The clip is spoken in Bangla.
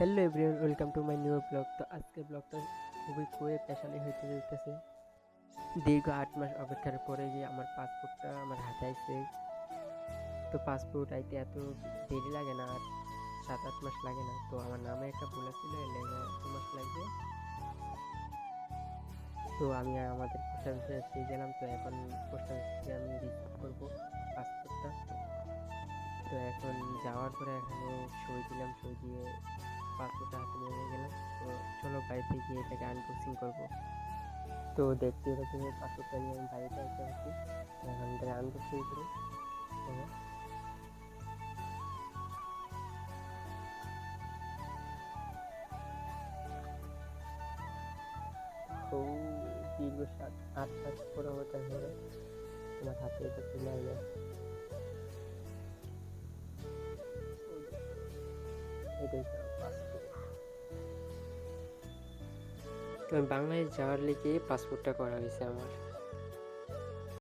Hello everyone welcome to my new blog তো আজকের ব্লগটা খুবই খুবই স্পেশালি হইতে যেতেছে দীর্ঘ আট মাস অপেক্ষার পরে যে আমার পাসপোর্টটা আমার হাতে আইছে। তো পাসপোর্ট আইতে এত দেরি লাগে না, আর সাত আট মাস লাগে না। তো আমার নামে একটা ভুল ছিল এলে এত মাস লাগবে। তো আমি আমাদের পোস্ট অফিসে পেয়ে গেলাম, তো এখন পোস্ট অফিসে আমি রিসিভ করব পাসপোর্টটা তো এখন যাওয়ার পরে এখানে সই দিলাম, সই দিয়ে বাড়িতে গিয়ে এটাকে আনবক্সিং করব। তো দেখতে পাচ্ছি পাসপোর্টটা নিয়ে আমি বাড়িতে আসতে পারছি এখন এটাকে আনবক্সিং করি। ও সাত এটা বাংলাদেশ যাওয়ার লেগে পাসপোর্টটা করা হয়েছে আমার।